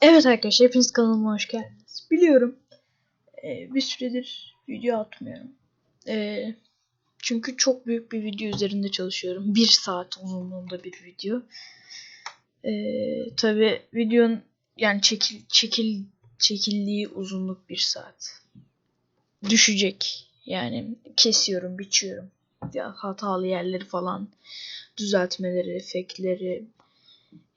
Evet arkadaşlar hepiniz kanalıma hoş geldiniz. Biliyorum e, bir süredir video atmıyorum. E, çünkü çok büyük bir video üzerinde çalışıyorum. Bir saat uzunluğunda bir video. E, Tabi videonun yani çekil, çekil, çekildiği uzunluk bir saat. Düşecek. Yani kesiyorum, biçiyorum. Ya, hatalı yerleri falan düzeltmeleri, efektleri,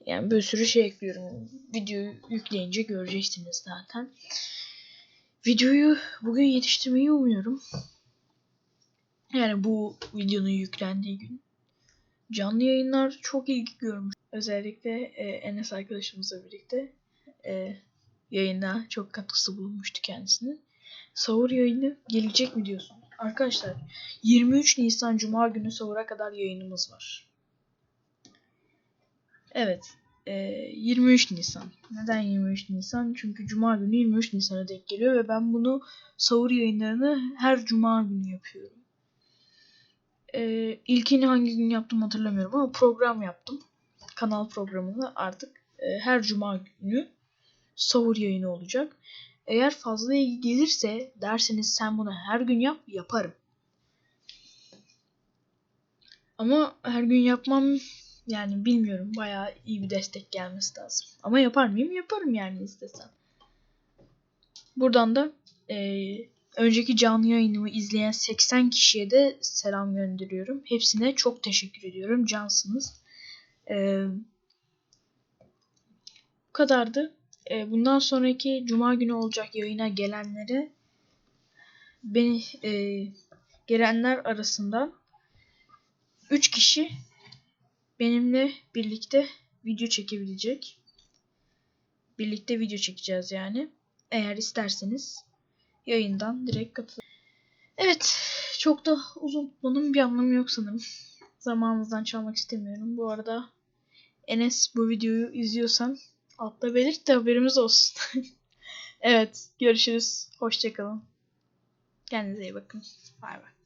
yani bir sürü şey ekliyorum. Videoyu yükleyince göreceksiniz zaten. Videoyu bugün yetiştirmeyi umuyorum. Yani bu videonun yüklendiği gün. Canlı yayınlar çok ilgi görmüş. Özellikle e, Enes arkadaşımızla birlikte e, yayına çok katkısı bulunmuştu kendisinin. Sahur yayını gelecek mi diyorsun? Arkadaşlar 23 Nisan Cuma günü sahura kadar yayınımız var. Evet. E, 23 Nisan. Neden 23 Nisan? Çünkü Cuma günü 23 Nisan'a denk geliyor ve ben bunu sahur yayınlarını her Cuma günü yapıyorum. E, ilkini hangi gün yaptım hatırlamıyorum ama program yaptım. Kanal programını artık e, her Cuma günü sahur yayını olacak. Eğer fazla ilgi gelirse derseniz sen bunu her gün yap yaparım. Ama her gün yapmam yani bilmiyorum bayağı iyi bir destek gelmesi lazım. Ama yapar mıyım? Yaparım yani istesem. Buradan da e, önceki canlı yayınımı izleyen 80 kişiye de selam gönderiyorum. Hepsine çok teşekkür ediyorum. Cansınız. E, bu kadardı. E, bundan sonraki cuma günü olacak yayına gelenlere beni e, gelenler arasında 3 kişi benimle birlikte video çekebilecek. Birlikte video çekeceğiz yani. Eğer isterseniz yayından direkt katılın. Evet, çok da uzun tutmanın bir anlamı yok sanırım. Zamanınızdan çalmak istemiyorum. Bu arada Enes bu videoyu izliyorsan altta belirt de haberimiz olsun. evet, görüşürüz. Hoşçakalın. Kendinize iyi bakın. Bay bay.